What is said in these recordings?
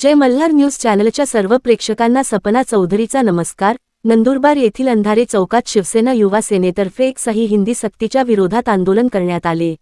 जय Malhar news चॅनलच्या सर्व प्रेक्षकांना सपना चौधरीचा नमस्कार. नंदुरबार येथील अंधारे चौकात शिवसेना युवा सेनेतर्फे एक सही हिंदी सक्तीच्या विरोधात आंदोलन करण्यात आले.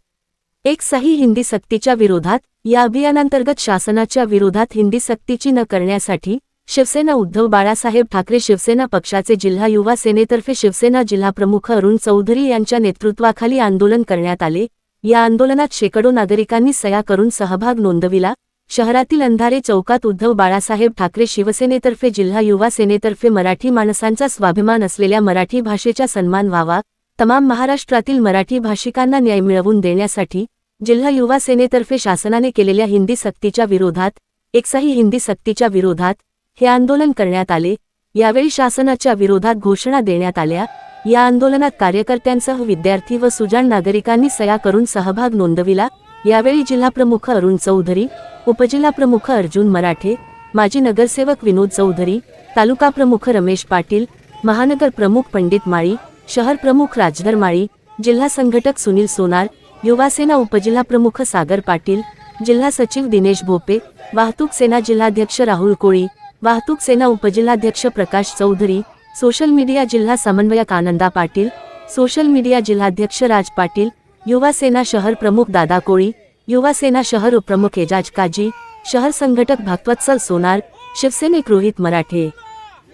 एक सही हिंदी सक्तीच्या विरोधात या अभियानांतर्गत शासनाच्या विरोधात हिंदी सक्तीची न करण्यासाठी शिवसेना उद्धव बाळासाहेब ठाकरे शिवसेना पक्षाचे जिल्हा युवा सेनेतर्फे शिवसेना जिल्हाप्रमुख अरुण चौधरी यांच्या नेतृत्वाखाली आंदोलन करण्यात आले. या आंदोलनात शेकडो नागरिकांनी सया करून सहभाग नोंदविला. शहरातील अंधारे चौकात उद्धव बाळासाहेब ठाकरे शिवसेनेतर्फे जिल्हा युवा सेनेतर्फे मराठी माणसांचा स्वाभिमान असलेल्या मराठी भाषेचा सन्मान व्हावा तमाम महाराष्ट्रातील मराठी भाषिकांना न्याय मिळवून देण्यासाठी जिल्हा युवा सेनेतर्फे शासनाने केलेल्या हिंदी सक्तीच्या विरोधात एकसाही हिंदी सक्तीच्या विरोधात हे आंदोलन करण्यात आले. यावेळी शासनाच्या विरोधात घोषणा देण्यात आल्या. या आंदोलनात कार्यकर्त्यांसह विद्यार्थी व सुजाण नागरिकांनी सया करून सहभाग नोंदविला. यावेळी जिल्हाप्रमुख अरुण चौधरी उपजिल्हाप्रमुख अर्जुन मराठे माजी नगरसेवक विनोद चौधरी तालुका प्रमुख रमेश पाटील महानगर प्रमुख पंडित माळी शहर प्रमुख राजधर माळी जिल्हा संघटक सुनील सोनार युवासेना उपजिल्हाप्रमुख सागर पाटील जिल्हा सचिव दिनेश भोपे वाहतूक सेना जिल्हाध्यक्ष राहुल कोळी वाहतूक सेना उपजिल्हाध्यक्ष प्रकाश चौधरी सोशल मीडिया जिल्हा समन्वयक आनंदा पाटील सोशल मीडिया जिल्हाध्यक्ष राज पाटील युवासेना शहर प्रमुख दादा कोळी युवासेना शहर उपप्रमुख एजाज काजी शहर संघटक भागवत्सल सोनार शिवसेनेक रोहित मराठे.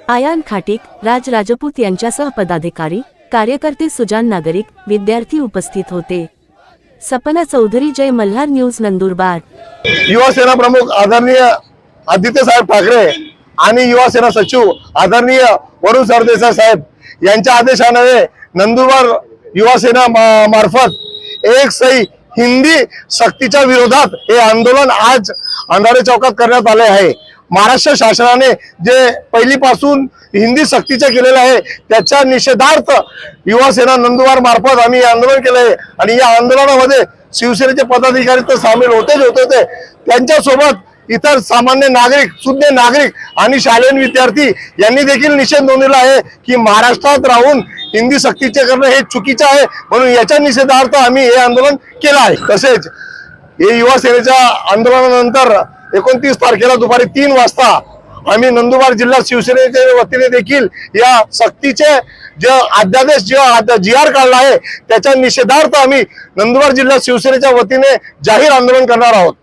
आयान खाटिक राज राजपूत यांच्यासह पदाधिकारी कार्यकर्ते सुजान नागरिक विद्यार्थी उपस्थित होते. सपना चौधरी जय मल्हार न्यूज नंदुरबार. युवासेना प्रमुख आदरणीय आदित्य साहेब ठाकरे आणि युवासेना सचिव आदरणीय वरुण सरदेसाई साहेब यांच्या आदेशाने नंदुरबार युवासेना मा- मार्फत एक सही हिंदी सक्तीच्या विरोधात हे आंदोलन आज अंधारे चौकात करण्यात आले आहे. महाराष्ट्र शासनाने जे पहिलीपासून हिंदी सक्तीचे केलेलं आहे त्याच्या निषेधार्थ युवासेना नंदुवार नंदुरबार मार्फत आम्ही आंदोलन केलं आहे. आणि या आंदोलनामध्ये शिवसेनेचे पदाधिकारी तर सामील होतेच होते होते. त्यांच्यासोबत इतर सामान्य नागरिक सुज्ञ नागरिक आणि शालेय विद्यार्थी यांनी देखील निषेध नोंदवला आहे की महाराष्ट्रात राहून हिंदी सक्तीचे करणं हे चुकीचं आहे. म्हणून याच्या निषेधार्थ आम्ही हे आंदोलन केलं आहे. तसेच हे युवा सेनेच्या आंदोलनानंतर एकोणतीस तारखेला दुपारी तीन वाजता आम्ही नंदुरबार जिल्हा शिवसेनेच्या वतीने देखील या सक्तीचे जे अध्यादेश जे जी आर काढला आहे त्याच्या निषेधार्थ आम्ही नंदुरबार जिल्हा शिवसेनेच्या वतीने जाहीर आंदोलन करणार आहोत.